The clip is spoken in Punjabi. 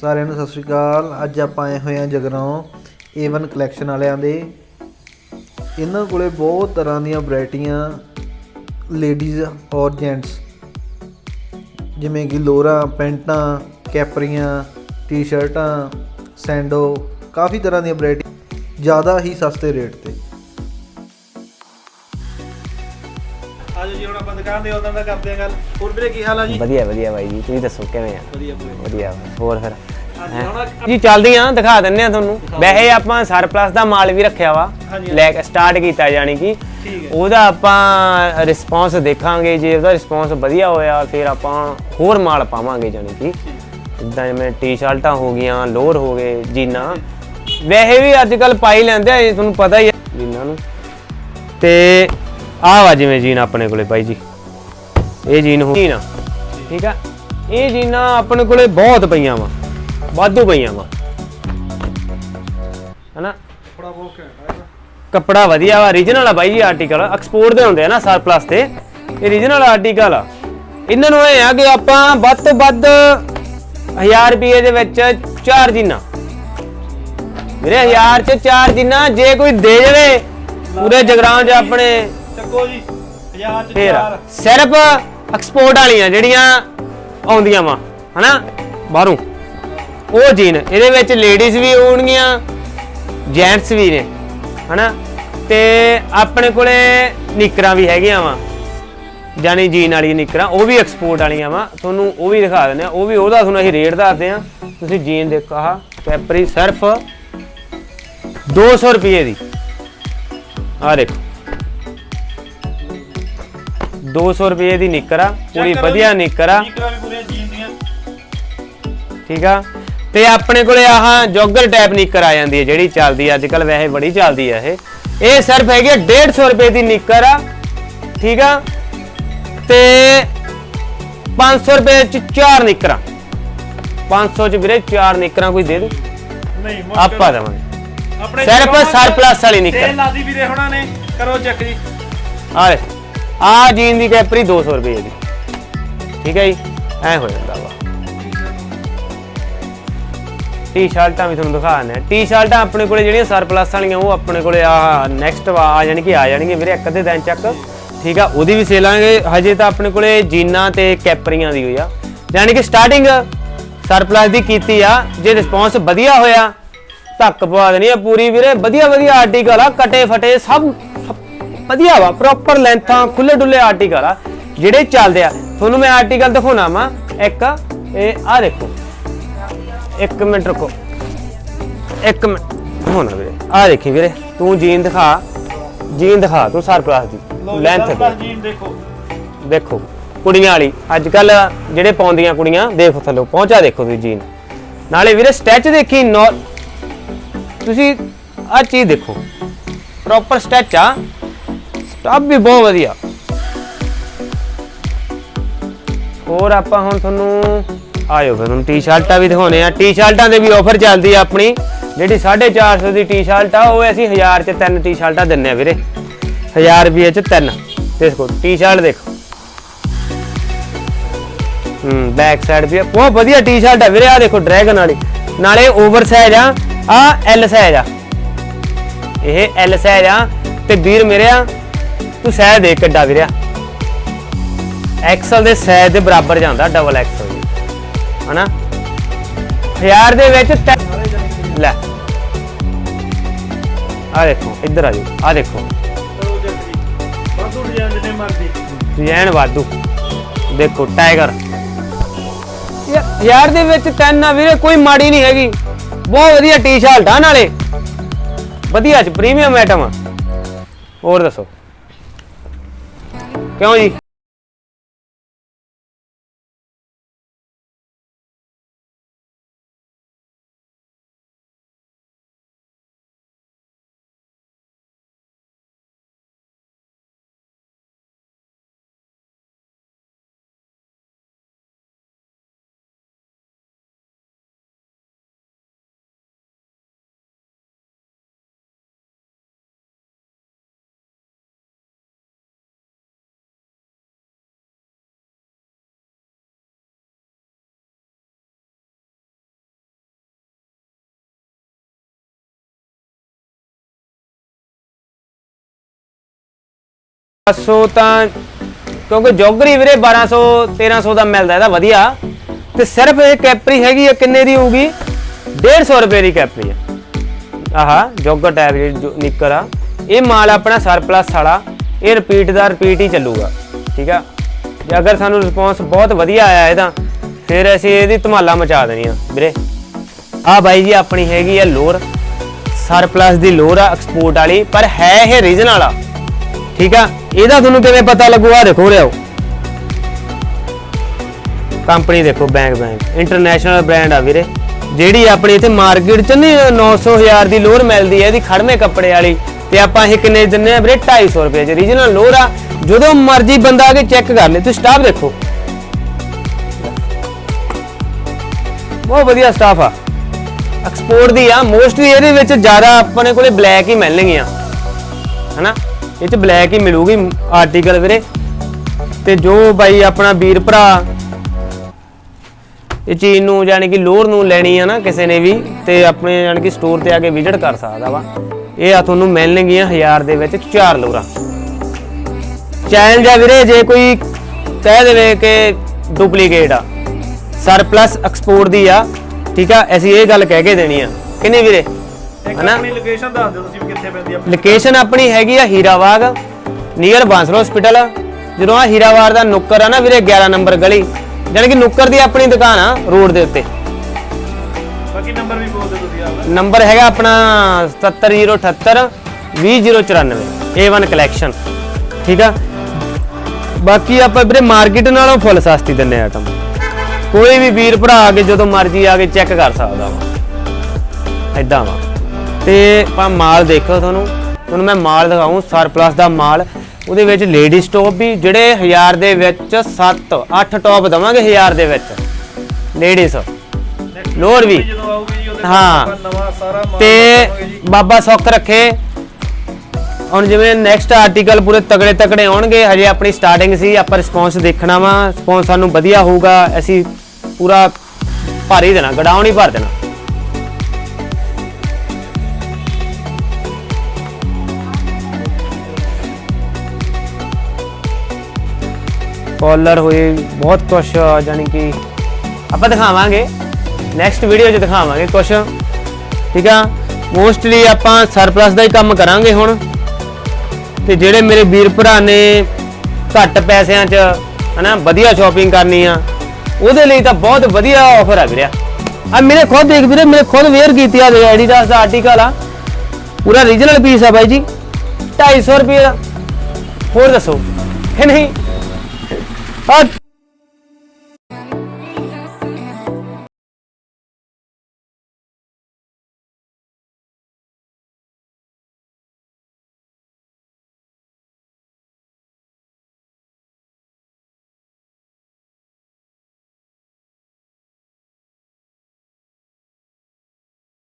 ਸਾਰਿਆਂ ਨੂੰ ਸਤਿ ਸ਼੍ਰੀ ਅਕਾਲ। ਅੱਜ ਆਪਾਂ ਆਏ ਹੋਏ ਹਾਂ ਜਗਰਾਉਂ A1 ਕਲੈਕਸ਼ਨ ਵਾਲਿਆਂ ਦੇ। ਇਹਨਾਂ ਕੋਲੇ ਬਹੁਤ ਤਰ੍ਹਾਂ ਦੀਆਂ ਵੈਰਾਈਟੀਆਂ ਲੇਡੀਜ਼ ਔਰ ਜੈਂਟਸ ਜਿਵੇਂ ਕਿ ਲੋਰਾਂ, ਪੈਂਟਾਂ, ਕੈਪਰੀਆਂ, ਟੀ-ਸ਼ਰਟਾਂ, ਸੈਂਡੋ, ਕਾਫੀ ਤਰ੍ਹਾਂ ਦੀਆਂ ਵੈਰਾਈਟੀ। ਜ਼ਿਆਦਾ ਹੀ ਸਸਤੇ ਰੇਟ ਤੇ। ਆਪਾਂ ਦੁਕਾਨ ਦੇ ਕਰਦੇ ਆ ਗੱਲ। ਹੋਰ ਵੀਰੇ ਕੀ ਹਾਲ ਆ ਜੀ? ਵਧੀਆ ਵਧੀਆ ਬਾਈ ਜੀ ਤੁਸੀਂ ਦੱਸੋ ਕਿਵੇਂ ਆ? ਵਧੀਆ ਵਧੀਆ ਹੋਰ ਫਿਰ? ਹਾਂਜੀ ਹੁਣ ਜੀ ਚੱਲਦੀਆਂ ਦਿਖਾ ਦਿੰਨੇ ਆ ਤੁਹਾਨੂੰ। ਵੈਸੇ ਆਪਾਂ ਸਰਪਲਸ ਦਾ ਮਾਲ ਵੀ ਰੱਖਿਆ ਵਾ। ਹਾਂਜੀ। ਲੈ ਕੇ ਸਟਾਰਟ ਕੀਤਾ ਜਾਨੀ ਕਿ। ਠੀਕ ਹੈ। ਉਹਦਾ ਆਪਾਂ ਰਿਸਪੌਂਸ ਦੇਖਾਂਗੇ ਜੇ ਉਹਦਾ ਰਿਸਪੌਂਸ ਵਧੀਆ ਹੋਇਆ ਫਿਰ ਆਪਾਂ ਹੋਰ ਮਾਲ ਪਾਵਾਂਗੇ ਜਾਨੀ ਕਿ। ਇਦਾਂ ਜਿਵੇਂ ਟੀ-ਸ਼ਰਟਾਂ ਹੋ ਗਈਆਂ ਲੋਅਰ ਹੋ ਗਏ ਜੀਨਾਂ। ਵੈਸੇ ਵੀ ਅੱਜ ਕੱਲ ਪਾਈ ਲੈਂਦੇ ਆ ਇਹ ਤੁਹਾਨੂੰ ਪਤਾ ਹੀ ਹੈ ਜੀਨਾਂ ਨੂੰ। ਤੇ ਆਹ ਵਾ ਜਿਵੇਂ ਜੀਨ ਆਪਣੇ ਕੋਲੇ ਬਾਈ ਜੀ। ਇਹ ਜੀਨ ਹੋ ਜੀਨ ਠੀਕ ਆ? ਇਹ ਜੀਨਾਂ ਆਪਣੇ ਕੋਲੇ ਬਹੁਤ ਪਈਆਂ ਵਾ। ਵਾਧੂ ਪਈਆਂ ਵਾ। ਹਨਾ? ਥੋੜਾ ਬਹੁਤ ਘੈਂਟ ਆ ਕੱਪੜਾ ਵਧੀਆ ਵਾ। ਰੀਜਨਲ ਆ ਬਾਈ ਜੀ ਆਰਟੀਕਲ ਐਕਸਪੋਰਟ ਦੇ ਹੁੰਦੇ ਆ ਨਾ ਸਰਪਲਸ ਤੇ। ਇਹ ਰੀਜਨਲ ਆਰਟੀਕਲ ਆ। ਇਹਨਾਂ ਨੂੰ ਇਹ ਆ ਕਿ ਆਪਾਂ ਵੱਧ ਤੋਂ ਵੱਧ 1000 ਰੁਪਏ ਦੇ ਵਿੱਚ ਚਾਰ ਜਿੰਨਾ। ਵੀਰੇ 1000 ਚ ਚਾਰ ਜਿੰਨਾ ਜੇ ਕੋਈ ਦੇ ਜਾਵੇ ਪੂਰੇ ਜਗਰਾਉਂ 'ਚ ਆਪਣੇ ਚੱਕੋ ਜੀ। 1000 ਚ ਚਾਰ। ਸਿਰਫ ਐਕਸਪੋਰਟ ਵਾਲੀਆਂ ਜਿਹੜੀਆਂ ਆਉਂਦੀਆਂ ਵਾ, ਹਨਾ? ਬਾਹਰੋਂ। ਉਹ ਜੀਨ, ਇਹਦੇ ਵਿੱਚ ਲੇਡੀਜ਼ ਵੀ ਹੋਣਗੀਆਂ ਜੈਂਟਸ ਵੀ ਨੇ, ਹਨਾ? ਤੇ ਆਪਣੇ ਕੋਲੇ ਨਿਕਰਾਂ ਵੀ ਹੈਗੀਆਂ ਵਾ ਜਾਨੀ ਜੀਨ ਵਾਲੀ ਨਿਕਰਾਂ, ਉਹ ਵੀ ਐਕਸਪੋਰਟ ਵਾਲੀਆਂ ਵਾ। ਤੁਹਾਨੂੰ ਉਹ ਵੀ ਦਿਖਾ ਦਿੰਦੇ ਆ ਉਹ ਵੀ ਉਹਦਾ ਤੁਹਾਨੂੰ ਅਸੀਂ ਰੇਟ ਦੱਸਦੇ ਆ ਤੁਸੀਂ ਜੀਨ ਦੇਖੋ, ਆਹ ਕੈਪਰੀ ਸਿਰਫ 200 ਰੁਪਏ ਦੀ। ਆ ਦੇਖੋ। 200 ਰੁਪਏ ਦੀ ਨਿੱਕਰ ਆ ਪੂਰੀ ਵਧੀਆ। ਨਿੱਕਰ। ਆ ਨਿਕਰਾਂ ਵੀ ਪੂਰੀਆਂ ਜੀਨ ਦੀਆਂ। ਠੀਕ ਆ? ਤੇ ਆਪਣੇ ਕੋਲੇ ਆਹ ਜੋਗਰ ਟਾਈਪ ਨਿੱਕਰ ਆ ਜਾਂਦੀ ਹੈ ਜਿਹੜੀ ਚੱਲਦੀ ਅੱਜ ਕੱਲ ਵੈਸੇ ਬੜੀ ਚੱਲਦੀ ਆ ਇਹ। ਇਹ ਸਿਰਫ ਹੈਗੀ ਆ 150 ਰੁਪਏ ਦੀ ਨਿੱਕਰ ਆ। ਠੀਕ ਆ? ਤੇ 500 ਰੁਪਏ ਚ ਚਾਰ ਨਿੱਕਰਾਂ। 500 ਚ ਵੀਰੇ ਚਾਰ ਨਿੱਕਰਾਂ ਕੋਈ ਦੇ ਦੂ ਨਹੀਂ ਆਪਾਂ ਦੇਵਾਂਗੇ। ਆਪਣੇ ਸਿਰਫ ਸਰਪਲਸ ਵਾਲੀ ਨਿੱਕਰ। ਲਾਦੀ ਵੀਰੇ ਹੁਣਾਂ ਨੇ। ਕਰੋ ਚੈੱਕ ਜੀ। ਆ ਜੀਨ ਦੀ ਕੈਪਰੀ 200 ਰੁਪਏ ਦੀ। ਠੀਕ ਹੈ ਜੀ? ਐ ਹੋ ਜਾਂਦਾ ਵਾ। ਟੀ-ਸ਼ਰਟਾਂ ਵੀ ਤੁਹਾਨੂੰ ਦਿਖਾ ਟੀ-ਸ਼ਰਟਾਂ ਆਪਣੇ ਕੋਲੇ ਜਿਹੜੀਆਂ ਸਰਪਲਸ ਵਾਲੀਆਂ, ਉਹ ਆਪਣੇ ਕੋਲੇ ਆ ਨੈਕਸਟ ਆ ਜਾਣੀ ਕਿ ਆ ਜਾਣਗੇ ਵੀਰੇ, ਇੱਕ ਅੱਧੇ ਦਿਨ ਚੱਕ। ਠੀਕ ਆ, ਉਹਦੀ ਵੀ ਸੇਲਾਂਗੇ ਹਜੇ ਤਾਂ ਆਪਣੇ ਕੋਲੇ ਜੀਨਾਂ ਤੇ ਕੈਪਰੀਆਂ ਦੀ ਹੋਈ ਆ। ਯਾਨੀ ਕਿ ਸਟਾਰਟਿੰਗ ਸਰਪਲਸ ਦੀ ਕੀਤੀ ਆ। ਜੇ ਰਿਸਪੌਂਸ ਵਧੀਆ ਹੋਇਆ, ਧੱਕ ਪਵਾ ਦੇਣੀ ਆ ਪੂਰੀ ਵੀਰੇ। ਵਧੀਆ ਵਧੀਆ ਆਰਟੀਕਲ ਆ ਕਟੇ ਫਟੇ ਸਭ ਵਧੀਆ ਵਾ ਪ੍ਰੋਪਰ ਲੈਂਥਾਂ ਖੁੱਲੇ ਡੁੱਲੇ ਆਰਟੀਕਲ ਆ ਜਿਹੜੇ ਚੱਲਦੇ ਆ। ਤੁਹਾਨੂੰ ਮੈਂ ਆਰਟੀਕਲ ਦਿਖਾਉਣਾ ਵਾ। ਇੱਕ ਇਹ ਆ ਦੇਖੋ। ਇੱਕ ਮਿੰਟ ਰੁਕੋ। ਇੱਕ ਮਿੰਟ। ਹੋਣਾ ਵੀਰੇ। ਆ ਦੇਖੀ ਵੀਰੇ ਤੂੰ ਜੀਨ ਦਿਖਾ। ਜੀਨ ਦਿਖਾ ਤੂੰ ਸਰਪਲਸ ਦੀ। ਲੈਂਥ ਜੀਨ ਦੇਖੋ। ਦੇਖੋ ਕੁੜੀਆਂ ਵਾਲੀ। ਅੱਜ ਕੱਲ ਜਿਹੜੇ ਪਾਉਂਦੀਆਂ ਕੁੜੀਆਂ ਦੇਖੋ ਥੱਲੇ। ਪਹੁੰਚਾ ਦੇਖੋ ਤੁਸੀਂ ਜੀਨ। ਨਾਲੇ ਵੀਰੇ ਸਟੈਚ ਦੇਖੀ ਤੁਸੀਂ ਆ ਚੀਜ਼ ਦੇਖੋ। ਪ੍ਰੋਪਰ ਸਟੈਚ ਆ। ਸਟਾਫ ਵੀ ਬਹੁਤ ਵਧੀਆ। ਹੋਰ ਆਪਾਂ ਹੁਣ ਤੁਹਾਨੂੰ ਆਇਓ ਫਿਰ ਤੁਹਾਨੂੰ ਟੀ-ਸ਼ਰਟਾਂ ਵੀ ਦਿਖਾਉਣੇ ਆ ਟੀ-ਸ਼ਰਟਾਂ ਦੇ ਵੀ ਆਫਰ ਚੱਲਦੀ ਆ ਆਪਣੀ। ਜਿਹੜੀ 450 ਦੀ ਟੀ-ਸ਼ਰਟ ਆ, ਉਹ ਅਸੀਂ 1000 ਚ ਤਿੰਨ ਟੀ-ਸ਼ਰਟਾਂ ਦਿੰਨੇ ਆ ਵੀਰੇ। 1000 ਰੁਪਏ ਚ ਤਿੰਨ। ਦੇਖੋ ਟੀ-ਸ਼ਰਟ ਦੇਖੋ। ਹੂੰ ਬੈਕ ਸਾਈਡ ਵੀ ਬਹੁਤ ਵਧੀਆ ਟੀ-ਸ਼ਰਟ ਆ ਵੀਰੇ ਆ ਦੇਖੋ ਡਰੈਗਨ ਵਾਲੀ। ਨਾਲੇ ਓਵਰ ਸਾਈਜ਼ ਆ ਆ ਐਲ ਸਾਈਜ਼ ਆ। ਇਹ ਐਲ ਸਾਈਜ਼ ਆ। ਤੇ ਵੀਰ ਮੇਰੇ ਆ ਤੂੰ ਸਾਈਜ਼ ਦੇਖ ਕਿੱਡਾ ਵੀਰਿਆ। ਐਕਸਲ ਦੇ ਸਾਈਜ਼ ਦੇ ਬਰਾਬਰ ਜਾਂਦਾ ਡਬਲ ਐਕਸਲ ਦੀ ਹਨਾ? ਹਜ਼ਾਰ ਦੇ ਵਿੱਚ ਲੈ। ਆ ਦੇਖੋ, ਇੱਧਰ ਆ ਜਾਓ। ਆ ਦੇਖੋ। ਵਾਧੂ ਡਿਜ਼ਾਈਨ ਜਿੰਨੇ ਮਰਜ਼ੀ ਡਿਜ਼ਾਈਨ ਵਾਧੂ। ਦੇਖੋ, ਟਾਈਗਰ। ਯਾ- ਯਾਰ ਦੇ ਵਿੱਚ ਤਿੰਨ ਆ ਵੀਰੇ, ਕੋਈ ਮਾੜੀ ਨਹੀਂ ਹੈਗੀ। ਬਹੁਤ ਵਧੀਆ ਟੀ-ਸ਼ਰਟ ਆ ਨਾਲੇ। ਵਧੀਆ ਚ ਪ੍ਰੀਮੀਅਮ ਆਈਟਮ ਆ। ਹੋਰ ਦੱਸੋ? ਕਿਉਂ ਜੀ? 500 ਤਾਂ, ਕਿਉਂਕਿ ਜੋਗਰੀ ਵੀਰੇ 1200 1300 ਦਾ ਮਿਲਦਾ ਇਹਦਾ ਵਧੀਆ। ਤੇ ਸਿਰਫ ਇਹ ਕੈਪਰੀ ਹੈਗੀ ਆ, ਕਿੰਨੇ ਦੀ ਹੋਊਗੀ? 150 ਰੁਪਏ ਦੀ ਕੈਪਰੀ ਆ। ਆਹਾ, ਜੋਗਰ ਟਾਇਰ ਜਿਹੜੀ ਨਿੱਕਰ ਆ, ਇਹ ਮਾਲ ਆਪਣਾ ਸਰਪਲਸ ਵਾਲਾ, ਇਹ ਰਿਪੀਟ ਦਾ ਰਿਪੀਟ ਹੀ ਚੱਲੂਗਾ, ਠੀਕ ਆ? ਜੇ ਅਗਰ ਸਾਨੂੰ ਰਿਸਪੌਂਸ ਬਹੁਤ ਵਧੀਆ ਆਇਆ ਇਹਦਾ, ਫਿਰ ਅਸੀਂ ਇਹਦੀ ਧਮਾਲਾ ਮਚਾ ਦੇਣੀ ਆ, ਵੀਰੇ। ਆ ਬਾਈ ਜੀ, ਆਪਣੀ ਹੈਗੀ ਆ ਲੋਰ ਸਰਪਲਸ ਦੀ ਲੋਰ ਆ ਐਕਸਪੋਰਟ ਵਾਲੀ, ਪਰ ਹੈ ਇਹ ਰੀਜਨ ਵਾਲਾ ਠੀਕ ਆ? ਇਹਦਾ ਤੁਹਾਨੂੰ ਕਿਵੇਂ ਪਤਾ ਲੱਗੂ? ਆ ਦੇਖੋ ਰਿਓ ਕੰਪਨੀ ਦੇਖੋ, ਬੈਂਕ ਬੈਂਕ। ਇੰਟਰਨੈਸ਼ਨਲ ਬ੍ਰਾਂਡ ਆ ਵੀਰੇ। ਜਿਹੜੀ ਆਪਣੀ ਇੱਥੇ ਮਾਰਕੀਟ 'ਚ ਨਹੀਂ 900 ਦੀ ਲੋਰ ਮਿਲਦੀ ਹੈ, ਇਹਦੀ ਖੜਵੇਂ ਕੱਪੜੇ ਵਾਲੀ। ਤੇ ਆਪਾਂ ਇਹ ਕਿੰਨੇ ਦਿੰਨੇ ਆ ਵੀਰੇ? 250 ਰੁਪਏ ਚ। ਰੀਜਨਲ ਲੋਰ ਆ। ਜਦੋਂ ਮਰਜ਼ੀ ਬੰਦਾ ਆ ਕੇ ਚੈੱਕ ਕਰ ਲੇ। ਤੁਸੀਂ ਸਟਾਫ ਦੇਖੋ। ਬਹੁਤ ਵਧੀਆ ਸਟਾਫ ਆ। ਐਕਸਪੋਰਟ ਦੀ ਆ। ਮੋਸਟਲੀ ਇਹਦੇ ਵਿੱਚ ਜ਼ਿਆਦਾ ਆਪਣੇ ਕੋਲੇ ਬਲੈਕ ਹੀ ਮਿਲਣਗੀਆਂ। ਹਨਾ? ਇਹ ਚ ਬਲੈਕ ਹੀ ਮਿਲੂਗੀ ਆਰਟੀਕਲ ਵੀਰੇ। ਤੇ ਜੋ ਬਾਈ ਆਪਣਾ ਵੀਰ ਭਰਾ, ਇਹ ਚੀਜ਼ ਨੂੰ ਯਾਨੀ ਕਿ ਲੋਰ ਨੂੰ ਲੈਣੀ ਆ ਨਾ ਕਿਸੇ ਨੇ ਵੀ, ਤੇ ਆਪਣੇ ਯਾਨੀ ਕਿ ਸਟੋਰ ਤੇ ਆ ਕੇ ਵਿਜ਼ਿਟ ਕਰ ਸਕਦਾ ਵਾ। ਇਹ ਆ ਤੁਹਾਨੂੰ ਮਿਲਣਗੀਆਂ 1000 ਦੇ ਵਿੱਚ ਚਾਰ ਲੋਰਾਂ। ਚੈਲੰਜ ਆ ਵੀਰੇ, ਜੇ ਕੋਈ ਕਹਿ ਦੇਵੇ ਕਿ ਡੁਪਲੀਕੇਟ ਆ। ਸਰਪਲਸ ਐਕਸਪੋਰਟ ਦੀ ਆ, ਠੀਕ ਆ? ਅਸੀਂ ਇਹ ਗੱਲ ਕਹਿ ਕੇ ਦੇਣੀ ਆ। ਕਿੰਨੇ ਵੀਰੇ? ਹਨਾ? ਆਪਣੀ ਲੋਕੇਸ਼ਨ ਦੱਸ ਦਿਓ ਤੁਸੀਂ ਵੀ ਕਿੱਥੇ ਪੈਂਦੀ ਆ ਲੋਕੇਸ਼ਨ ਆਪਣੀ ਹੈਗੀ ਆ ਹੀਰਾਬਾਗ ਨੀਅਰ ਬਾਂਸਲ ਹਸਪੀਟਲ ਜਦੋਂ ਆ ਹੀਰਾਬਾਗ ਦਾ ਨੁੱਕਰ ਆ ਨਾ ਵੀਰੇ 11 ਨੰਬਰ ਗਲੀ ਕਿ ਨੁੱਕਰ ਦੀ ਆਪਣੀ ਦੁਕਾਨ ਆ ਰੋਡ ਦੇ ਉੱਤੇ। ਬਾਕੀ ਨੰਬਰ ਵੀ ਬੋਲ ਦਿਓ ਤੁਸੀਂ ਨੰਬਰ ਹੈਗਾ ਆਪਣਾ 77078 20094 A1 ਕਲੈਕਸ਼ਨ ਠੀਕ ਆ? ਬਾਕੀ ਆਪਾਂ ਵੀਰੇ ਮਾਰਕੀਟ ਨਾਲੋਂ ਫੁੱਲ ਸਸਤੀ ਦਿੰਨੇ ਆਟਮ ਕੋਈ ਵੀ ਵੀਰ ਭਰਾ ਆ ਕੇ ਜਦੋਂ ਮਰਜ਼ੀ ਆ ਕੇ ਚੈੱਕ ਕਰ ਸਕਦਾ ਵਾ। ਐਦਾਂ ਵਾ। ਤੇ ਆਪਾਂ ਮਾਲ ਦੇਖੋ ਤੁਹਾਨੂੰ। ਤੁਹਾਨੂੰ ਮੈਂ ਮਾਲ ਦਿਖਾਉਂ ਸਰਪਲਸ ਦਾ ਮਾਲ। ਉਹਦੇ ਵਿੱਚ ਲੇਡੀਜ਼ ਸਟੋਪ ਵੀ, ਜਿਹੜੇ 1000 ਦੇ ਵਿੱਚ 7 8 ਟੌਪ ਦਵਾਂਗੇ 1000 ਦੇ ਵਿੱਚ। ਲੇਡੀਜ਼ Next ਲੋਰ ਵੀ। ਹਾਂ। ਆਪਾਂ ਤੇ ਬਾਬਾ ਸੁੱਖ ਰੱਖੇ। ਹੁਣ ਜਿਵੇਂ ਨੈਕਸਟ ਆਰਟੀਕਲ ਪੂਰੇ ਤਗੜੇ ਤਗੜੇ ਆਉਣਗੇ, ਹਜੇ ਆਪਣੀ ਸਟਾਰਟਿੰਗ ਸੀ, ਆਪਾਂ ਰਿਸਪੌਂਸ ਦੇਖਣਾ ਵਾ। ਰਿਸਪੌਂਸ ਸਾਨੂੰ ਵਧੀਆ ਹੋਊਗਾ, ਅਸੀਂ ਪੂਰਾ ਭਰ ਹੀ ਦੇਣਾ ਗਡਾਊਨ ਹੀ ਭਰ ਦੇਣਾ। ਕਾਲਰ ਹੋਏ, ਬਹੁਤ ਕੁਛ ਜਾਨੀ ਕਿ ਆਪਾਂ ਦਿਖਾਵਾਂਗੇ। ਨੈਕਸਟ ਵੀਡੀਓ 'ਚ ਦਿਖਾਵਾਂਗੇ ਕੁਛ। ਠੀਕ ਆ? ਮੋਸਟਲੀ ਆਪਾਂ ਸਰਪਲਸ ਦਾ ਹੀ ਕੰਮ ਕਰਾਂਗੇ ਹੁਣ। ਤੇ ਜਿਹੜੇ ਮੇਰੇ ਵੀਰ ਭਰਾ ਨੇ ਘੱਟ ਪੈਸਿਆਂ 'ਚ, ਹਨਾ, ਵਧੀਆ ਸ਼ਾਪਿੰਗ ਕਰਨੀ ਆ, ਉਹਦੇ ਲਈ ਤਾਂ ਬਹੁਤ ਵਧੀਆ ਆਫਰ ਆ ਵੀਰੇ। ਆ ਮੇਰੇ ਖੁਦ ਦੇਖ ਵੀਰੇ, ਮੇਰੇ ਖੁਦ ਵੇਅਰ ਕੀਤੀ ਆ ਐਡੀਡਾਸ ਦਾ ਆਰਟੀਕਲ ਆ। ਪੂਰਾ ਰੀਜਨਲ ਪੀਸ ਆ ਬਾਈ ਜੀ। 250 ਰੁਪਏ ਦਾ। ਹੋਰ ਦੱਸੋ। ਕਿ ਨਹੀਂ? ਆ